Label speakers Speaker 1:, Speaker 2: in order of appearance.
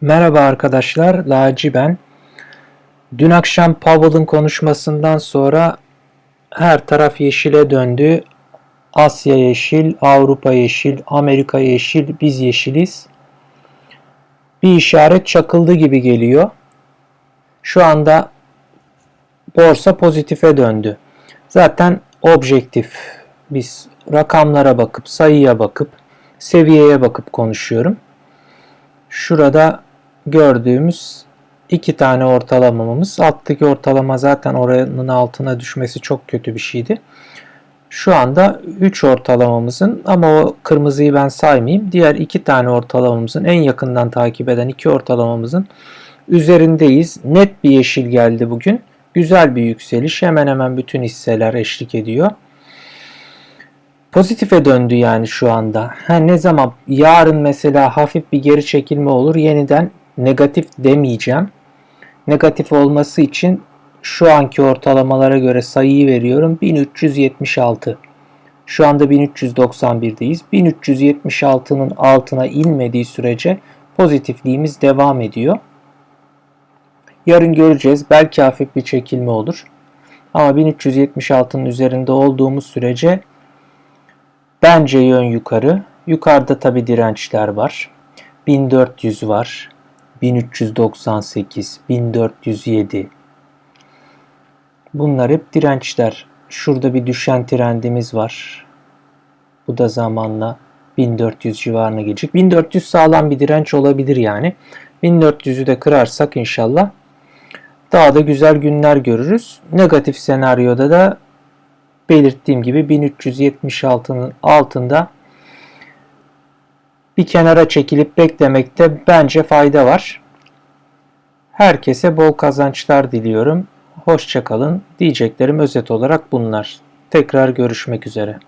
Speaker 1: Merhaba arkadaşlar, Laci ben. Dün akşam Powell'ın konuşmasından sonra her taraf yeşile döndü. Asya yeşil, Avrupa yeşil, Amerika yeşil, biz yeşiliz. Bir işaret çakıldı gibi geliyor. Şu anda borsa pozitife döndü. Zaten objektif. Biz rakamlara bakıp, sayıya bakıp, seviyeye bakıp konuşuyorum. Şurada gördüğümüz iki tane ortalamamız. Alttaki ortalama zaten oranın altına düşmesi çok kötü bir şeydi. Şu anda 3 ortalamamızın ama o kırmızıyı ben saymayayım. Diğer iki tane ortalamamızın en yakından takip eden iki ortalamamızın üzerindeyiz. Net bir yeşil geldi bugün. Güzel bir yükseliş. Hemen hemen bütün hisseler eşlik ediyor. Pozitife döndü yani şu anda. Ha, ne zaman yarın mesela hafif bir geri çekilme olur yeniden negatif demeyeceğim. Negatif olması için şu anki ortalamalara göre sayıyı veriyorum 1376. Şu anda 1391'deyiz. 1376'nın altına inmediği sürece pozitifliğimiz devam ediyor. Yarın göreceğiz. Belki hafif bir çekilme olur. Ama 1376'nın üzerinde olduğumuz sürece Bence yön yukarı. Yukarıda tabi dirençler var. 1400 var. 1398, 1407. Bunlar hep dirençler. Şurada bir düşen trendimiz var. Bu da zamanla 1400 civarına gelecek. 1400 sağlam bir direnç olabilir yani. 1400'ü de kırarsak inşallah daha da güzel günler görürüz. Negatif senaryoda da belirttiğim gibi 1376'nın altında bir kenara çekilip beklemekte bence fayda var. Herkese bol kazançlar diliyorum. Hoşçakalın. Diyeceklerim özet olarak bunlar. Tekrar görüşmek üzere.